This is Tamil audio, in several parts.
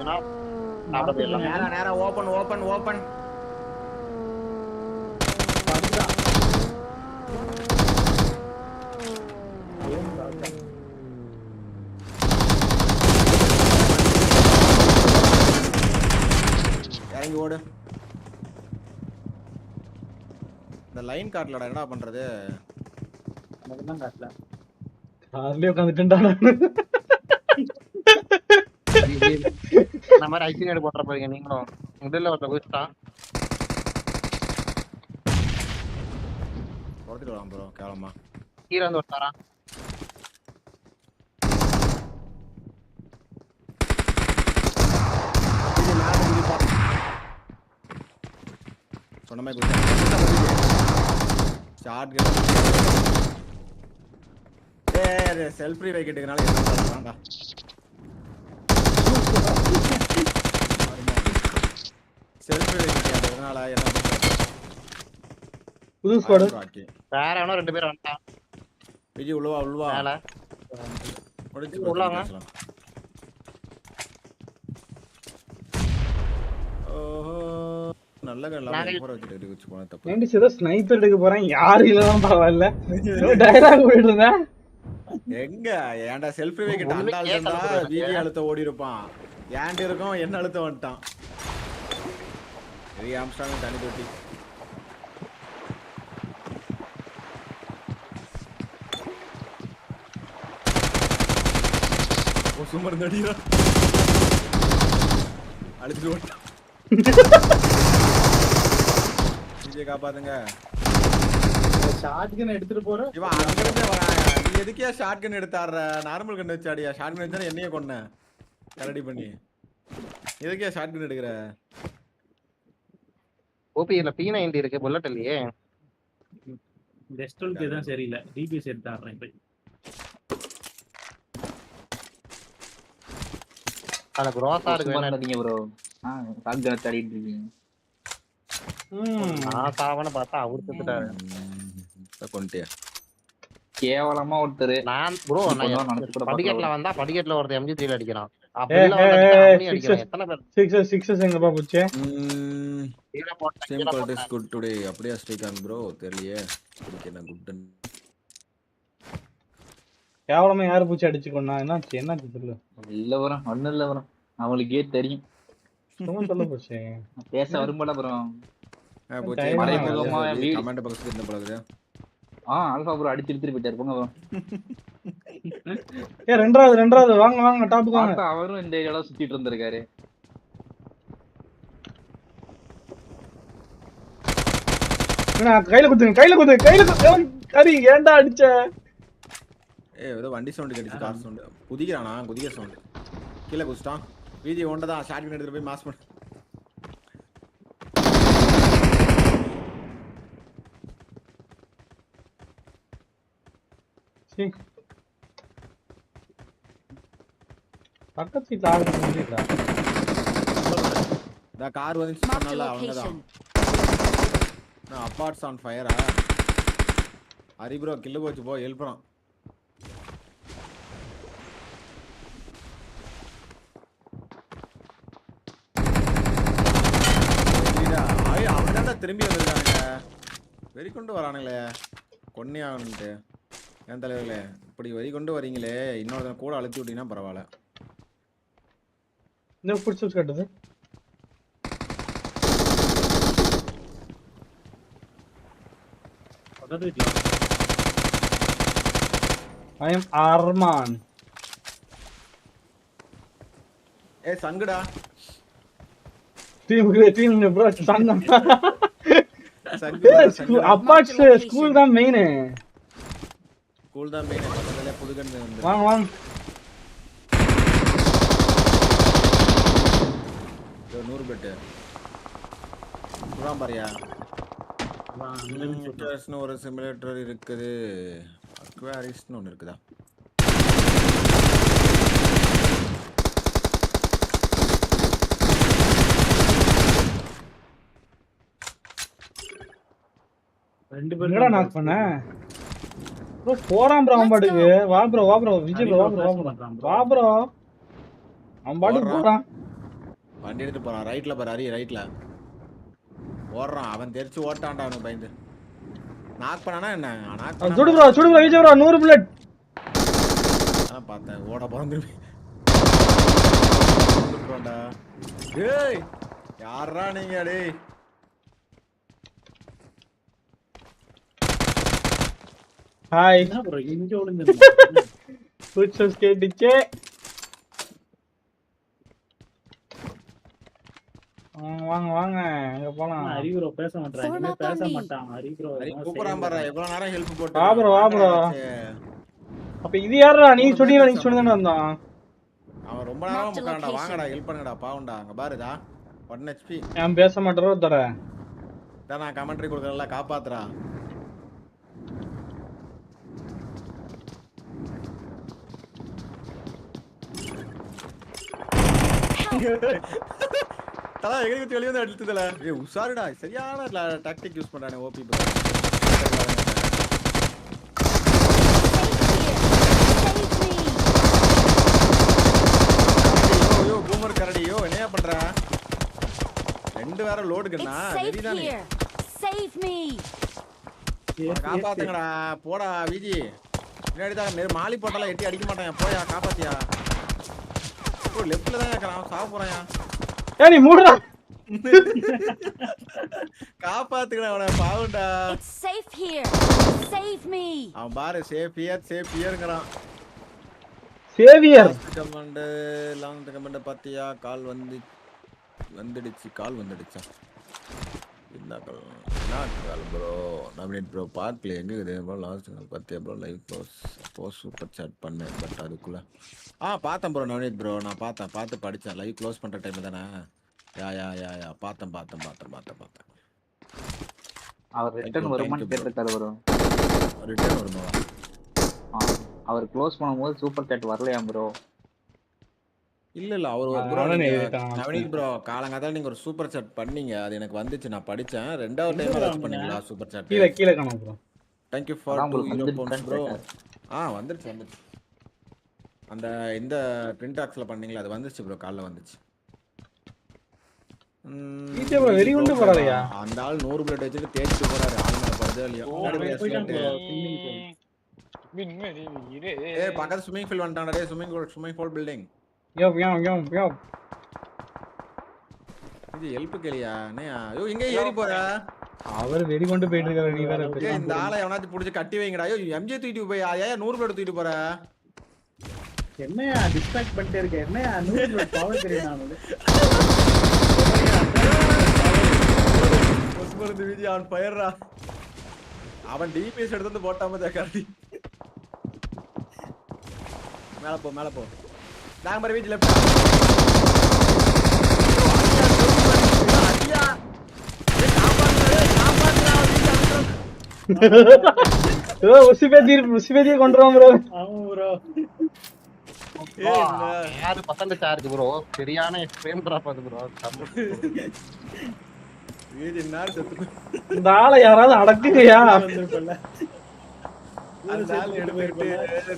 இருந்துச்சுன்னா சாப்பிட போயிடலாம். நேரா நேரா ஓபன் ஓபன் ஓபன் இறங்கி ஓடு. இந்த லைன் காட்டலடா என்னடா பண்றது? கார்லயே உட்காந்துட்டேன்டா இந்த மாதிரி ஐசினேட் போட்டுற போறீங்க நீங்களும். முதல்ல ஒருத்த குதிச்சிட்டான் துரத்திட்டு வரலாம் ப்ரோ கேவலமா. கீழே வந்து ஒருத்தாரா சொன்ன மாதிரி ஷார்ட் கன் ஏ செல்ஃப் ரீ வைக்கட்டுக்கனால என்ன பண்ணலாம்டா செல்ஃப் என்ன புது ஸ்குவாடு வேற ரெண்டு உள்ளவா உள்ளவா? மேல. ஓஹோ நல்ல கல்ல போற வச்சுட்டு வச்சு போன தப்பு. ஏன்டி ஏதோ ஸ்னைப்பர் எடுக்க போறேன்? யாரு பரவாயில்ல. போயிட்டு இருந்தேன் எங்க? ஏன்டா செல்ஃபி வைக்கிட்ட அந்த ஆள் அழுத்த ஓடி இருப்பான் இருக்கும்? என்ன அழுத்த வந்துட்டான்? பெரிய ஆம்ஸ்டாங் தனி தொட்டி. ஓ சும்மா நடிகா ஓட்டான் விஜய் காப்பாத்துங்க. ஷார்ட் கன் எடுத்துட்டு போற? இவன் அங்கிருந்தே வரான் நீ எதுக்கே ஷார்ட் கன் எடுத்தாடுற? நார்மல் கன் வச்சு அடியா ஷார்ட் கன் வச்சா என்னையே கரடி பண்ணி. எதுக்கே ஷார்ட் கன் எடுக்கிற? ஓபி இதுல பி நைன்டி இருக்கு புல்லட் இல்லையே ரெஸ்டாரண்ட் தான் சரியில்லை. டிபிஎஸ் எடுத்து ஆடுறேன் இப்போ அதுல குரோஸா இருக்கு வேணா பண்ணீங்க ப்ரோ ஆ ஷார்ட் கன் ஆடிட்டு இருக்கீங்க. நான் சாவன பார்த்தா அவரு செத்துட்டாரு. கொண்டுட்டியா? கேவலமா ஒருத்தர். நான் ப்ரோ நான் பார்க்கல. வந்தா படிக்கட்டுல ஒருத்தர் எம்ஜி த்ரீல அடிக்கிறான். அப்படியே ஸ்ரீகாந்த் ப்ரோ தெரியலையே. என்ன குட் கேவலமா யாரு பூச்சி அடிச்சு கொண்டா என்னாச்சு என்னாச்சு இல்ல வரும் ஒண்ணும் இல்ல வரும் அவங்களுக்கே தெரியும். சும்மா சொல்ல போச்சு. பேச வரும்போல அப்புறம் கமெண்ட் பாக்ஸ்ல ஆ ஆல்பா ப்ரோ அடிச்சு எடுத்துட்டு போயிட்டாரு. போங்க. ஏ ரெண்டாவது ரெண்டாவது. வாங்க வாங்க டாப்புக்கு வாங்க. அவரும் இந்த ஏரியால சுத்திட்டு இருந்திருக்காரு. என்ன, கையில குத்துங்க கையில குத்துங்க கையில குத்து கறி ஏன்டா அடிச்ச? ஏ ஏதோ வண்டி சவுண்ட் கேட்டுச்சு கார் சவுண்ட் குதிக்கிறானா? குதிக்கிற சவுண்ட் கீழே குதிச்சிட்டான். வீதி ஒன்றை தான் ஷார்ட் எடுத்துட்டு போய் மாஸ் பண்ணு சீ. பக்கத்து சீட்ல ஆடு முடியல இந்த கார் வந்து சொன்னல அவங்க தான் location. அப்பார்ட்ஸ் ஆன் ஃபயரா ஹரி ப்ரோ கில்லு போச்சு போ எழுப்புறான் அவன்தான்டா திரும்பி வந்திருக்கானுங்க. வெறி கொண்டு வரானுங்களே. கொன்னே ஆகணுன்ட்டு என் தலைவர்களே இப்படி வெறி கொண்டு வரீங்களே இன்னொருத்தன் கூட அழுத்தி விட்டீங்கன்னா பரவாயில்ல. இந்த பிடிச்சி கட்டுது? ஐ எம் அர்மான் ஏ சங்குடா. டீம் டீம் ப்ரோ சங்கம். சங்கு அப்பாட்ஸ் ஸ்கூல் தான் மெயின் ஸ்கூல் தான் மெயின் பக்கத்துல புதுகன் வந்து வாங்க வாங்க இதோ நூறு பெட்டு சுடாம் பாரியா அதான் அந்த நிமிஷம் சொல்றேன். சிமுலேட்டர்ஸ்னு ஒரு சிமுலேட்டர் இருக்குது அக்வாரிஸ்னு ஒன்று இருக்குதா ரெண்டு என்னடா நாக் பண்ண ப்ரோ போறான் ப்ரோ அவன் பாட்டுக்கு. வா ப்ரோ வா ப்ரோ விஜய் ப்ரோ வா ப்ரோ வா ப்ரோ அவன் பாட்டுக்கு. போறான். வண்டி எடுத்து போறான். ரைட்ல பாரு அரி ரைட்ல ஓடுறான். அவன் தெரிச்சு ஓட்டான்டா அவனுக்கு பயந்து. நாக் பண்ணானா என்ன? நாக் அவன் சுடு ப்ரோ சுடு ப்ரோ விஜய் ப்ரோ நூறு புல்லட் அதான் பார்த்தேன். ஓட போறான் திரும்பி. போறான்டா. டேய் யாரா நீங்க டேய்? ஹாய் என்ன ப்ரோ இங்க ஒளிஞ்சு ஃபுட்ஸ்டெப்ஸ் கேட்டுச்சே வாங்க வாங்க அங்க போலாம் ஹரி ப்ரோ பேச மாட்டான் பேச. மாட்டான் ஹரி ப்ரோ சரி கூப்பிடுறான் பாரு எவ்வளவு நேரம் ஹெல்ப் போட்டு வா bro, வா bro. அப்ப இது யாரா நீ சொன்னீங்க நீ சொன்னதானே வந்தான் அவன் ரொம்ப நேரம் location. வாங்கடா ஹெல்ப் பண்ணுங்கடா பாவம்டா அங்க பாருடா ஒன் ஹெச்பி நான் பேச மாட்டேறோ தர நான் கமெண்ட்ரி கொடுக்குறேன்ல காப்பாத்துறா தலா எகிரி குத்தி வெளியே வந்து அடித்ததுல ஏய் உஷாருடா சரியான tactic use பண்றானே OP bro Save me! Yo yo boomer கரடி. யோ என்னையா பண்ற? ரெண்டு வேற லோடுக்குண்ணா வெறிதானே. me! காப்பாத்துங்கடா. போடா விஜி பின்னாடி தான் மாலி போட்டாலாம் எட்டி அடிக்க மாட்டான். போயா காப்பாத்தியா? ஓ லெஃப்ட்ல தான் இருக்கிறான் சாவ போறான் ஏ நீ மூடுடா. காப்பாத்துக்கடா அவனை பாவுண்டா. It's safe here! Save me! அவன் பாரு சேஃப் இயர் சேஃப் இயர்ங்கிறான் சேவியர் கமெண்ட் லாங் கமெண்ட் பாத்தியா? கால் வந்து வந்துடுச்சு கால் வந்துடுச்சா? கால் என்ன கால் ப்ரோ நாமினேட் ப்ரோ பார்க்கல எங்க இருக்குது? ப்ரோ லாஸ்ட் கால் பாத்தியா bro live close post super chat பண்ணேன் பட் அதுக்குள்ள. ஆ பார்த்தேன் ப்ரோ நவனீத் ப்ரோ நான் பார்த்தேன் பார்த்து படித்தேன். லைவ் க்ளோஸ் பண்ணுற டைம் தானே? யா யா யா யா. பார்த்தேன் பார்த்தேன் பார்த்தேன் பார்த்தேன் பார்த்தேன். அவர் ரிட்டர்ன் வருமான்னு. கேட்டிருக்காரு வரும் ரிட்டர்ன் வருமா? அவர் க்ளோஸ் பண்ணும்போது சூப்பர் சாட் வரலையா ப்ரோ இல்ல இல்ல. அவர். நவனீத் ப்ரோ காலங்காத்தால நீங்க ஒரு சூப்பர் சாட் பண்ணீங்க. அது எனக்கு வந்துச்சு. நான் படிச்சேன். ரெண்டாவது டைம் ஏதாச்சும் பண்ணீங்களா சூப்பர் சாட் கீழே கீழே காணும் ப்ரோ தேங்க் யூ ஃபார் அதான் டூ உங்களுக்கு ஹீரோ வந்துருச்சு பவுன்ஸ் ப்ரோ. ஆ வந்துருச்சு வந்துருச்சு. அந்த இந்த ட்வின் டாக்ஸ்ல பண்ணீங்களா அது வந்துருச்சு ப்ரோ காலைல வந்துச்சு. வெறி கொண்டு போறாருயா. அந்த ஆள் நூறு பிளேட் வச்சுட்டு தேய்ச்சிட்டு போறாரு. ஆள் மேல போறதே இல்லையா. ஏய் பக்கத்து ஸ்விம்மிங் ஃபீல் வந்துட்டான்டா டேய் swimming pool swimming pool building yo yo yo yo இது ஹெல்ப் கேளியா? என்னையா? ஐயோ எங்க ஏறி போற அவர் வெறி கொண்டு போயிட்டு இருக்காரு நீ வேற இந்த ஆளை. எவனாச்சும் புடிச்சு கட்டி வைங்கடா. ஐயோ எம்ஜே தூக்கிட்டு போய் ஏன் நூறு பிளேட் தூக்கிட்டு போற. என்னையா டிஸ்ட்ராக்ட் பண்ணிட்டே இருக்க? என்னையா நூறு பவர் தெரியும் நான் மருந்து வீதி அவன் ஃபயர்ரா அவன் டிபிஎஸ் எடுத்து வந்து போட்டாம ஜக்காரி மேல போ மேல போ. நாங்க பாரு வீட்டு லெஃப்ட் உசி பேத்தி உசி பேத்தியே கொண்டு வரோம் ப்ரோ ஆமா ப்ரோ யாரு பசங்க சார்ஜ் ப்ரோ சரியான ஃப்ரேம் டிராப் ஆகுது ப்ரோ வீதி நாள் செத்து இந்த ஆளை யாராவது அடக்குங்கயா வந்திருப்பல அந்த ஆள் எடுத்துட்டு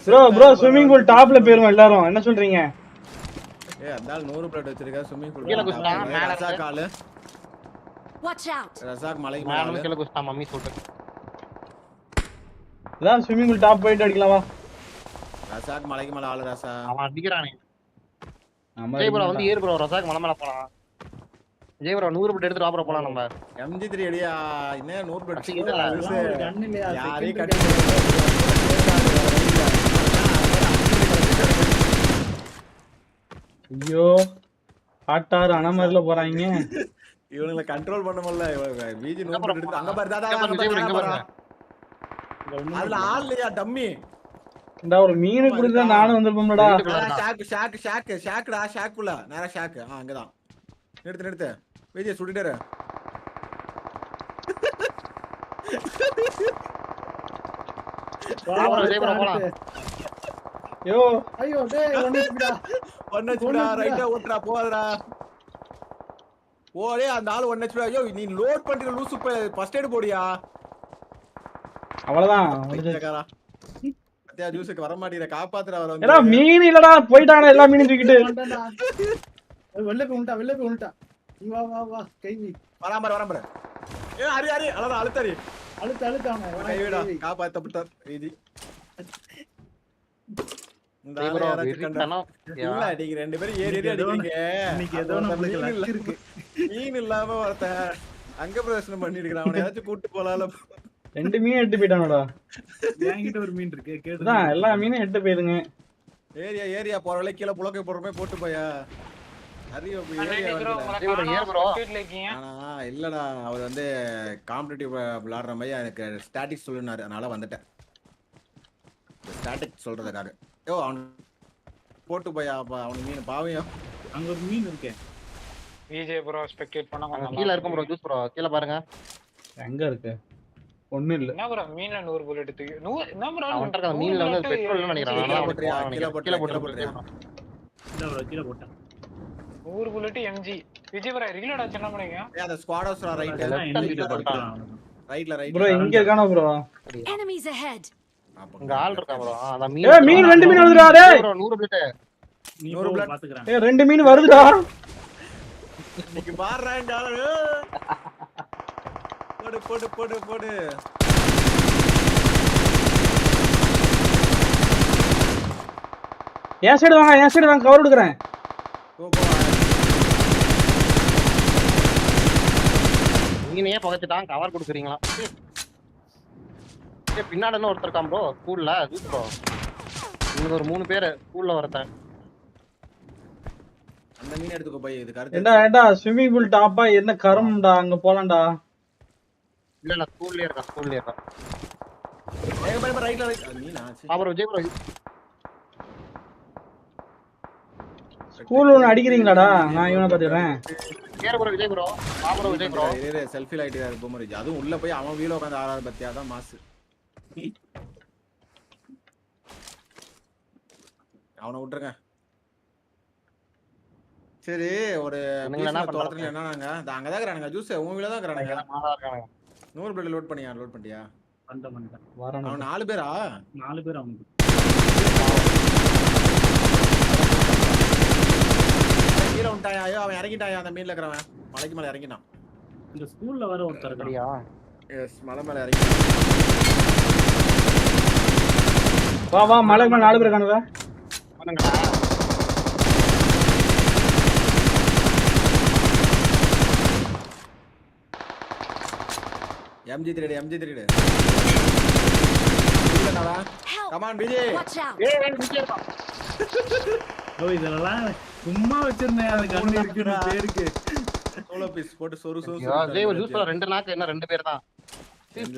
ப்ரோ ப்ரோ ஸ்விம்மிங் பூல் டாப்ல போயிருவோம் எல்லாரும். என்ன சொல்றீங்க? ஏய் அந்த ஆள் நூறு பிளேட் வச்சிருக்கா ஸ்விம்மிங் பூல். ரசாக் ஆளு. Watch out! ரசாக் மலைக்கு மேல மேல கீழே குஸ்டா மம்மி சொல்லிட்டு இதான் ஸ்விம்மிங் பூல் டாப் போயிட்டு அடிக்கலாமா ரசாக் மலைக்கு மேல ஆளு ரசா. அவன் அடிக்கிறானே. நம்ம ஜெய் ப்ரோ வந்து ஏறு ப்ரோ ரசாக் மலை மேல போலாம் ஜெய் ப்ரோ நூறு பிட் எடுத்துட்டு வாப்புற போலாம் நம்ம. எம்ஜி த்ரீ அடியா? என்ன நூறு பிளேட் second கட்டி ஐயோ காட்டாறு அணமரில போறாங்க. இவனுங்களை கண்ட்ரோல் பண்ண முடியல. பிஜி எடுத்து அங்க பாரு தாதா அங்க பாரு, அதுல ஆள் இல்லையா டம்மி? இந்த ஒரு மீன் குடிச்சா நானும் வந்திருப்போம்டா. ஷாக் ஷாக் ஷாக் ஷாக்டா ஷாக்குள்ள. நேரா ஷாக் ஆ அங்கதான். நிறுத்து நிறுத்து. விஜய் போலாம். ஐயோ. ஐயோ டேய் ஒண்ணுடா ஒன் ஹெச்பிடா ரைட்டா ஓட்டுறா போகாதடா ஓடே அந்த ஆளு ஒன் ஹெச்பிடா ஐயோ நீ லோட் பண்ணிட்டு லூசு ஃபர்ஸ்ட் எய்ட் போடியா? அவ்வளவுதான். பத்தியா ஜூஸுக்கு வர மாட்டேங்கிற காப்பாத்துறா வர ஏடா மீன் இல்லடா போயிட்டாங்க எல்லா மீனும் தூக்கிட்டு. ஏய், வெளில போய் உண்டா வெளில போய் உண்டா நீ வா வா வா கை வை. வராம பாரு, வராம பாரு. ஏ அரி அரி அவ்வளவுதான் அழுத்தாரி அழுத்து அழுத்து அவனை. வா, கைவிடா கை வை. காப்பாத்தப்பட்டார் ரீதி இந்த டேய் ஆளை bro, யாராச்சும் கண்டா- வெறித்தனம். இல்ல நீங்க ரெண்டு பேரும் ஏறி ஏறி அடிக்கிறீங்க. இன்னைக்கு ஏதோ நம்மளுக்கு மீன் இல்லாம ஒருத்தன் அங்க பிரதர்சனம் பண்ணிருக்கான் அவனை ஏதாச்சும் கூட்டு போலால ரெண்டு மீன் எட்டு போயிட்டானோடா. என்கிட்ட ஒரு மீன் இருக்கு. கேட்டு அதான் எல்லா மீனும் எட்டு போயிருங்க. ஏரியா ஏரியா போற வழி கீழே புழக்க போறமே போட்டு போயா. இல்லடா அவர் வந்து காம்படிட்டிவ் விளையாடுற மாதிரி எனக்கு ஸ்டாட்டிக் சொல்லுனாரு. அதனால வந்துட்டேன். ஸ்டாட்டிக் சொல்றதுக்காக. யோ அவன் போட்டு போயா அப்ப அவனுக்கு மீன் பாவையும் அங்க ஒரு மீன் இருக்கே. விஜய் ப்ரோ ஸ்பெக்டேட் பண்ணா கொஞ்சம் கீழ இருக்கும் ப்ரோ ஜூஸ் ப்ரோ கீழ பாருங்க. எங்க இருக்கு? ஒண்ணும் இல்ல. என்ன ப்ரோ மீன்ல நூறு புல்லட் தூக்கி நூறு என்ன ப்ரோ அவன்கிட்ட இருக்க மீன்ல வந்து பெட்ரோல் நினைக்கிறேன். கீழே? அவனுக்கு கீழே போட்டு இல்ல bro, கீழே போட்டேன் நூறு bullet MG Vijay bro reload ஆச்சு என்ன பண்ணீங்க ஏய் அந்த ரைட் hand இன்னைக்கு side போட்டான். ரைட்ல ரைட் ப்ரோ இங்க இருக்கானோ ப்ரோ Enemies ahead. இங்க ஆள் இருக்கா ப்ரோ? மீன் ரெண்டு மீன் வருதுடா டேய். bro 100 பிளேட் நீ நூறு போ, blood. பாத்துக்கிறேன். ஏய் ரெண்டு மீன் வருதுடா. இன்னைக்கு போடு போடு போடு போடு. என் சைடு வாங்க என் சைடு வாங்க கவர் எடுக்கிறேன். மீனையே புகைச்சிட்டான் கவர் கொடுக்குறீங்களா? ஏய் பின்னாடி என்ன ஒருத்தர் இருக்கான் ப்ரோ ஸ்கூல்ல ஜூஸ் ப்ரோ இங்க ஒரு மூணு பேரு ஸ்கூல்ல ஒருத்தன். அந்த மீன் எடுத்துக்கோ போய் இது ஏண்டா கருத்து ஏண்டா ஸ்விம்மிங் பூல் டாப்பா என்ன கரம்டா அங்க போலாம்டா. இல்ல இல்ல ஸ்கூல்லயே இருக்கான் ஸ்கூல்லயே பாரு ரைட்ல ரைட் மீனா. அப்புறம் விஜய் ப்ரோ ஸ்கூல் ஒன்று அடிக்கிறீங்களாடா? நான் இவனை பார்த்துக்கிறேன். கேர ப்ரோ விஜய் ப்ரோ வா ப்ரோ விஜய் ப்ரோ இரு, இரு, selfie light வேற பொம்மை இருக்கு. அதுவும் உள்ள போய் அவன் வீல உட்காந்து ஆறாறு பத்தியா? தான் மாசு. அவனை விட்டுருங்க. சரி ஒரு? தோட்டத்துல என்னன்னாங்க? இந்த அங்கதான் இருக்கிறானுங்க ஜூஸ் உங்க வீல தான் இருக்கிறானுங்க. நூறு பிளேட் லோட் பண்ணியா? லோட் பண்ணிட்டியா? பண்ணிட்டேன் அவன் நாலு பேரா? நாலு பேர் அவங்க கீழே விட்டாயா ஐயோ அவன் இறங்கிட்டாயா அந்த மீன்ல இருக்கிறவன்? மலைக்கு மேல இறங்கிட்டான். இந்த ஸ்கூல்ல வர ஒருத்தர் எஸ் மலை மேல இறங்கிட்டான். வா வா மலை மேல நாலு பேர் MG three MG three! Come on. ஓ இதெல்லாம் சும்மா வச்சிருந்தேன் அது கண்ணு இருக்குன்னு பேருக்கு. சோலோ பீஸ் போட்டு சொரு ஒரு ஜூஸ் ரெண்டு நாக்கு என்ன ரெண்டு பேர் தான்?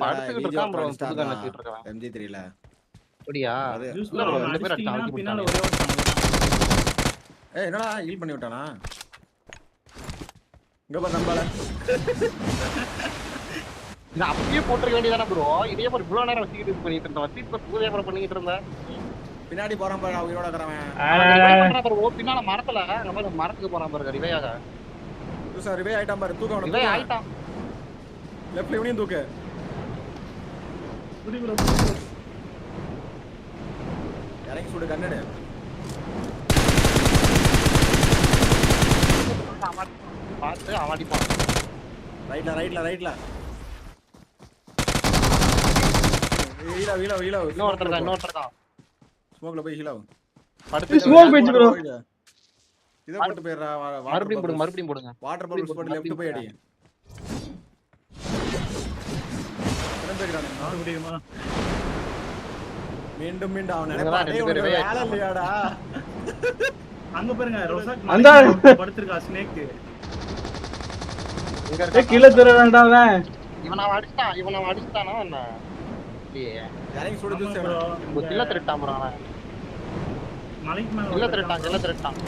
படுத்துக்கிட்டு இருக்கான் ப்ரோ எம்ஜி த்ரீல அப்படியா? ரெண்டு பின்னால. ஒரே ஏய் என்னடா ஹீல் பண்ணி விட்டானா இங்க பாரு நம்பால இது அப்படியே போட்டுருக்க வேண்டியதானே ப்ரோ இதே மாதிரி இவ்வளவு நேரம் வச்சுக்கிட்டு இது பண்ணிட்டு இருந்தேன் வச்சு இப்ப பண்ணிட்டு இருந்தேன் பின்னாடி போறான் பாரு உயிரோட இருக்கிறவன். பாரு, ஓ பின்னால மரத்துல அங்க பாரு மரத்துக்கு போறான் பாருங்க ரிவையாக. ஜூஸ் ரிவே ஆயிட்டான் பாரு தூக்க ரிவை ஆயிட்டான். லெஃப்ட்ல இவனையும் தூக்கு. இறங்கி சுடு கண்ணடு பார்த்து அவன் அடிப்பான் ரைட்ல ரைட்ல ரைட்ல வீலா வீலா வீலா இன்னொருத்தர் தான் இன்னொருத்தர் தான். ஸ்மோக்ல போய் ஹீலா படுத்து smoke போயிடுச்சு bro. இத போட்டு போயிடுறா மறுபடியும் போடுங்க மறுபடியும் போடுங்க. வாட்டர் பாட்டில் போட்டு லெஃப்ட் போய் அடி. பேர் இருக்கானுங்க? நாலு முடியுமா? மீண்டும் மீண்டும் அவன் நினைப்பான் டேய், உனக்கு வேலை இல்லையாடா. அங்க பாருங்க ரொசாக் அந்த- படுத்திருக்கா ஸ்னேக் இங்க கீழே தர வேண்டாம் அவன். இவன் அவன் அடிச்சிட்டான் இவன் அவன் அடிச்சிட்டானா என்ன? இறங்கி சுடு திருட்டான் அவன். மலைக்கு மேல திருட்டான் கில்ல திருட்டான்.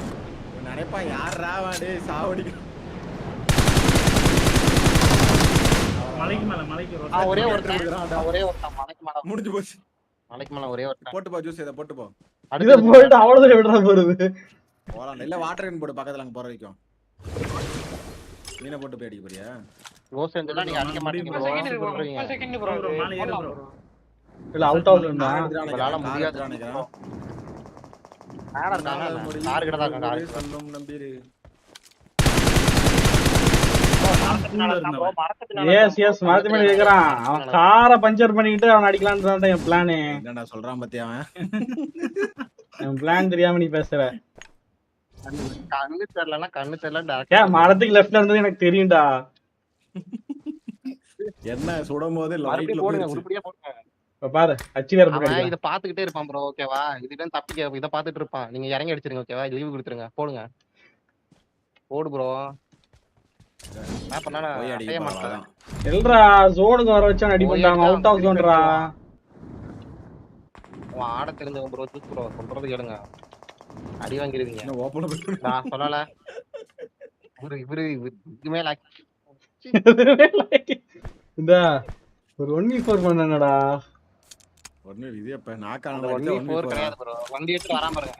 நினைப்பான் யாரா அவன்? டேய் சாவடிக்க மலைக்கு மேல மலைக்கு ஒரே ஒரே ஒருத்தன். ஒரே ஒருத்தன் மலைக்கு மேல. முடிஞ்சு போச்சு. மலைக்கு மேல ஒரே ஒருத்தன் போட்டு போ ஜூஸ் இதை போட்டு போ இதை அடுத்து போயிட்டு அவ்வளவு தூரம் விடுறா போறது. போலாம் இல்ல வாட்டர் கேன் போடு பக்கத்துல அங்க போற வரைக்கும். மீனை போட்டு போய் அடிக்க போறியா? ரோஸ் ஏஞ்சலா நீங்க அடிக்க மாட்டீங்க. இல்ல அவுட் ஆஃப் இருந்தா உங்களால முடியாது நினைக்கிறேன். மேல இருக்காங்க கார் கிட்ட தான் இருக்காங்க சொல்லும் நம்பிரு எஸ் எஸ் பண்ணி கேக்குறான். அவன் காரை பஞ்சர் பண்ணிக்கிட்டு அவன் அடிக்கலான்னு தான் என் பிளானு என்னடா சொல்றான் பத்தியா அவன்? என் பிளான் தெரியாம நீ பேசுற. கண்ணு தெரியலன்னா கண்ணு தெரியல மரத்துக்கு லெஃப்ட்ல இருந்தது எனக்கு தெரியும்டா. என்ன சுடும் போது லைட்ல போடுங்க போடுங்க உருப்படியா போடுங்க. இப்ப பாரு அச்சு வேற அவன் போட்டு இத பாத்துக்கிட்டே இருப்பான் ப்ரோ ஓகேவா இதுதான் தப்பிக்க இத பாத்துட்டு இருப்பான். நீங்க இறங்கி அடிச்சிருங்க ஓகேவா லீவு கொடுத்துருங்க போடுங்க. போடு ப்ரோ பண்ணா போய் செய்ய அடிக்க மாட்டேன் போறான் எல்ரா ஜோனுக்கு வர வச்சு அடி பண்ணிட்டாங்க. அவுட் ஆஃப் ஜோன்ரா அவன் ஆட தெரிஞ்சவன் ப்ரோ தூக்கு ப்ரோ சொல்றது கேளுங்க. அடி வாங்கிருவீங்க. என்ன ஓப்பன் நான் சொல்லல. இவரு இவரு இதுமே இந்த ஒரு ஒன் வி ஃபோர் பண்ணடா ஒண்ணு இது அந்த நாக்கான ஒன் வீக் ஃபோர் கிடையாது ப்ரோ வண்டி எடுத்து வராம பாருங்க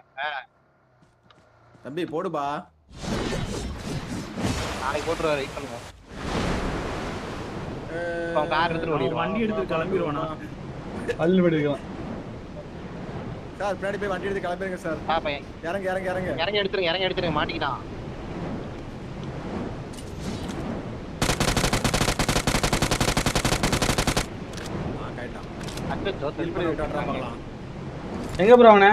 தம்பி போடுபா நாளைக்கு போட்டுருவாரு வெயிட் பண்ணுங்க அவன் கார் எடுத்துட்டு ஓடிடுவான். வண்டி எடுத்து கிளம்பிடுவானா சார் பின்னாடி போய் வண்டி எடுத்து கிளம்பிருங்க சார். ஆ பையன். இறங்க இறங்க இறங்க. இறங்கி எடுத்துருங்க இறங்கி எடுத்துருங்க. மாட்டிக்கிட்டான். எங்க ப்ரோ அவன?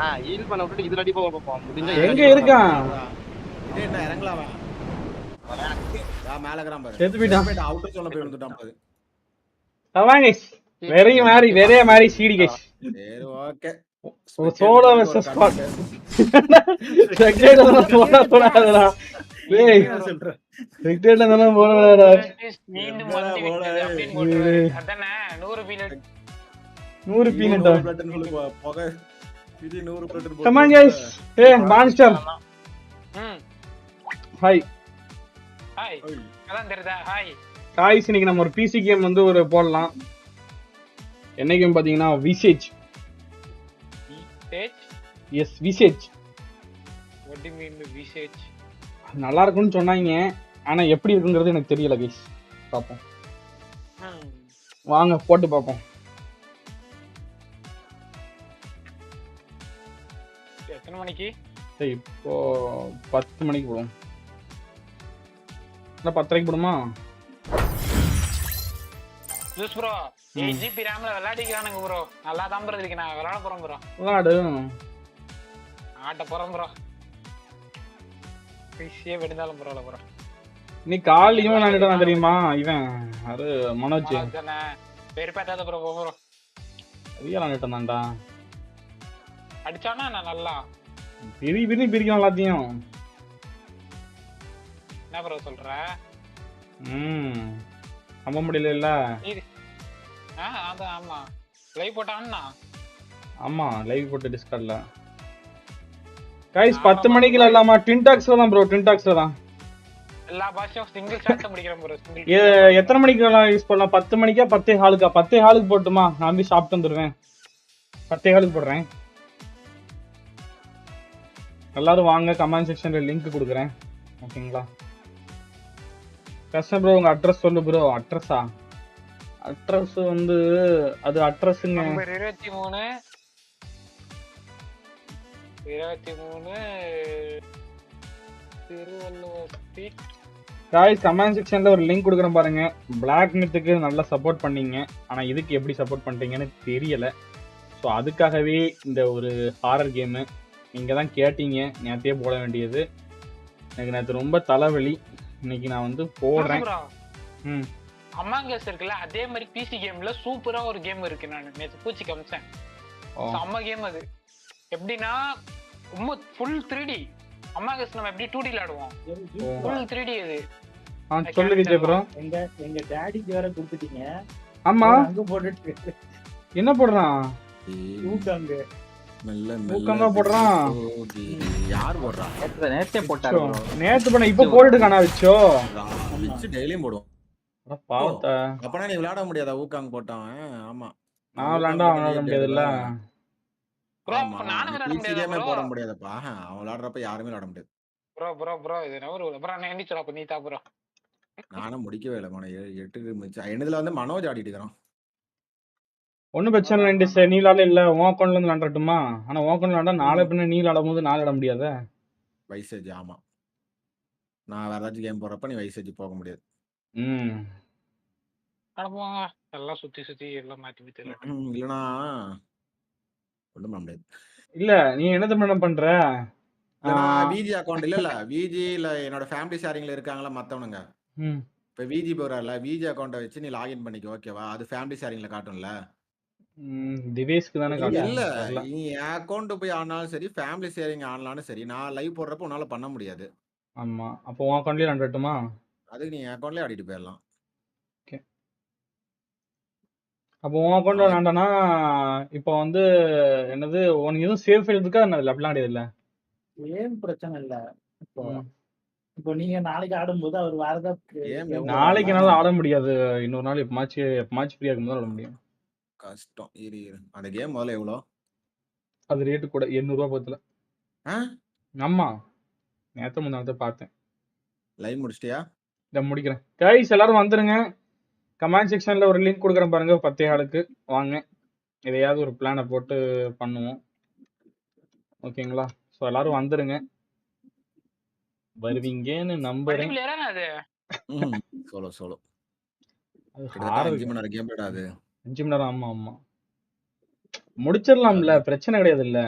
ஆ ஹீல் பண்ண விட்டுட்டு இதுல அடி போக பார்ப்போம் முடிஞ்சா எங்க இருக்கான்? இதே என்ன இறங்கலாம் அவன் யா மேல இருக்கிறான் பாரு செத்து போயிட்டான். அவுட்டர் சொல்ல போய் வந்துட்டான் பாரு. அதான் கைஸ் வெறைய மாதிரி வெறைய மாதிரி சீடி கைஸ் சரி ஓகே. சோலோ வெர்சஸ் மீண்டும் வந்து விட்டது அதானே? பீனட் புகை. இது மான்ஸ்டர் ம். ஹாய் ஹாய் அதான் தெரியுதா ஹாய் காய்ஸ் இன்னைக்கு நம்ம ஒரு பிசி கேம் வந்து ஒரு போடலாம். என்ன கேம் பாத்தீங்கன்னா விசேஜ் சேஜ் எஸ் விசேஜ் ஒட்டி மீன் விசேஜ் நல்லா இருக்கும்னு சொன்னாங்க. ஆனா எப்படி இருக்குங்கிறது எனக்கு தெரியல கைஸ் பார்ப்போம். ம் வாங்க போட்டு பார்ப்போம். எத்தனை மணிக்கு? சரி இப்போ பத்து மணிக்கு போடுவோம். இல்லை பத்தரைக்கு போடுமா? ஜூஸ் ப்ரோ எயிட் ஜிபி ரேம்ல விளையாடிக்கிறானுங்க ப்ரோ நல்லா தான் ப்ரோ இருக்கு நான் விளையாட போறேன் ப்ரோ விளாடு ஆட்ட போறேன் ப்ரோ பிசியே வெடிந்தாலும் பரவாயில்ல ப்ரோ நீ கால் இவன் விளாண்டுட்டான் தெரியுமா? இவன் அது மனோஜ். பெருப்பாத்தாத ப்ரோ ப்ரோ பெரிய விளாண்டுட்டான்டா அடிச்சானா நான் நல்லா? பிரி பிரி பிரிக்கும் எல்லாத்தையும். என்ன ப்ரோ சொல்ற? ம். நம்ப முடியல ஆ அதான் ஆமா. லைவ் போட்டான்னா ஆமா லைவ் போட்டு டிஸ்கார்ட்ல கைஸ் பத்து மணிக்குல இல்லாம டின்டாக்ஸ்ல தான் ப்ரோ டின்டாக்ஸ்ல தான். எல்லா பாஷையும் சிங்கிள் ஷாட்ல முடிக்கிறேன் ப்ரோ சிங்கிள் எத்தனை மணிக்கு யூஸ் பண்ணலாம்? பத்து மணிக்கா பத்தே ஹாலுக்கா பத்தே ஹாலுக்கு போட்டுமா? நான் போய் சாப்பிட்டு வந்துடுவேன் பத்தே ஹாலுக்கு போடுறேன். எல்லாரும் வாங்க கமெண்ட் செக்ஷன்ல லிங்க் கொடுக்குறேன். ஓகேங்களா கஷ்டம் ப்ரோ உங்க அட்ரஸ் சொல்லு ப்ரோ அட்ரஸா அட்ரஸ் வந்து அது அட்ரஸுங்க இருபத்தி மூணு. இருபத்தி மூணு திருவள்ளுவர் ஸ்ட்ரீட் காய்ஸ் கமெண்ட் செக்ஷன்ல ஒரு லிங்க் கொடுக்குறேன் பாருங்க. பிளாக் மித்துக்கு நல்லா சப்போர்ட் பண்ணீங்க. ஆனா இதுக்கு எப்படி சப்போர்ட் பண்றீங்கன்னு தெரியல. ஸோ அதுக்காகவே இந்த ஒரு ஹாரர் கேமு நீங்க தான் கேட்டீங்க. நேத்தையே போட வேண்டியது. எனக்கு நேற்று ரொம்ப தலைவலி. இன்னைக்கு நான் வந்து போடுறேன். ம். அம்மாங்கஸ் இருக்குல்ல அதே மாதிரி பிசி கேம்ல சூப்பரா ஒரு கேம் இருக்கு நான். நேத்து பூச்சி காமிச்சேன். செம்ம கேம் அது. எப்படின்னா ரொம்ப ஃபுல் த்ரீ டி அம்மாங்கஸ் நம்ம எப்படி டூ டி விளையாடுவோம் ஓ. ஃபுல் த்ரீ டி அது. சொல்லு விஜய் ப்ரோ எங்க எங்க டாடிக்கு வேற கொடுத்துட்டீங்க ஆமா. அங்க போட்டுட்டு என்ன போடுறான்? மெல்ல போடுறான். போடி. யார் போடுறா? நேத்து நேத்தே போட்டாரு. நேத்து பண்ண இப்போ வச்சோ. வச்சு? டெய்லியும் போடுவோம். அட பாவத்தா. அப்பனா நீ விளையாட முடியாதா? ஊக்காங் போட்டான் ஆமா. நான் அவன் முடியாதுல்ல. நானும் விளையாட போட ப்ரோ முடியாதுப்பா. அவன் விளையாடுறப்ப யாருமே விளையாட முடியாது. ப்ரோ ப்ரோ ப்ரோ இது நவரு ப்ரோ நான் எண்ணிச்சோட அப்ப நீ தா ப்ரோ நானும் முடிக்கவே இல்லை மன. எட்டு என்னதுல வந்து மனோஜ் ஆடிட்டு இருக்கிறான். ஒன்றும் பிரச்சனை இல்லை இண்டிஸ் நீ விளாட இல்லை. உன் அக்கௌண்ட்ல இருந்து விளாண்டட்டுமா ஆனா உன் அக்கௌண்ட்ல விளாண்டா நாளை பின்ன நீ விளாடும் போது நான் விளாட முடியாத? வைசேஜ் ஆமா. நான் வேற ஏதாச்சும் கேம் போடுறப்ப நீ வைசேஜ் போக முடியாது. ம். எல்லாம் சுத்தி சுத்தி எல்லாம் மாத்தி மாத்தி விளையாட்டு. ம், இல்லனா ஒண்ணும் பண்ண முடியாது. இல்ல நீ என்ன இல்லனா ஆ, விஜி அக்கௌண்ட் இல்ல இல்ல. விஜி இல்ல என்னோட ஃபேமிலி ஷேரிங்ல இருக்காங்களா மத்தவனுங்க. ம், இப்ப விஜி போறல விஜி அக்கௌண்ட்டை வச்சு நீ லாகின் பண்ணிக்க ஓகேவா அது ஃபேமிலி ஷேரிங்ல காட்டும்ல. திவேஷ்க்கு தானே இல்ல. நீ என் அக்கௌண்ட் போய் ஆனாலும் சரி ஃபேமிலி ஷேரிங் ஆனாலும் சரி நான் லைவ் போடுறப்ப உன்னால பண்ண முடியாது. ஆமா. அப்போ உன் அக்கௌண்ட்லயே நான் வரட்டுமா அதுக்கு நீ என் அக்கௌண்ட்லயே ஆடிட்டு போயிடலாம். அப்போ உன் அக்கௌண்ட்ல வேண்டாம்னா இப்போ வந்து என்னது உனக்கு எதுவும் சேவ் ஃபைல் இருக்கா என்ன அப்படிலாம் கிடையாது இல்ல ஏன் பிரச்சனை இல்ல? இப்போ. இப்போ நீங்க நாளைக்கு ஆடும்போது அவர் வேறதா ஏன் நாளைக்கு என்னால ஆட முடியாது. இன்னொரு நாள் எப்பமாச்சு எப்பமாச்சு ஃப்ரீயா இருக்கும்போது ஆட முடியும். கஷ்டம் இரு இரு. அந்த கேம் முதல்ல எவ்வளோ? அது ரேட்டு கூட எண்ணூறுபா பத்துல ஆ? ஆமா. நேத்த முந்தானத்தை பார்த்தேன். லைவ் முடிச்சிட்டியா? இதை முடிக்கிறேன். கைஸ் எல்லாரும் வந்துருங்க. கமெண்ட் செக்ஷன்ல ஒரு லிங்க் கொடுக்குறேன் பாருங்க. பத்தே ஆளுக்கு வாங்க. எதையாவது ஒரு பிளானை போட்டு பண்ணுவோம். ஓகேங்களா ஸோ எல்லாரும் வந்துருங்க. வருவீங்கன்னு நம்புறேன். Solo solo. அது நேரம் கேம் அது அஞ்சு மணி நேரம் ஆமா ஆமா. முடிச்சிடலாம்ல பிரச்சனை கிடையாது இல்ல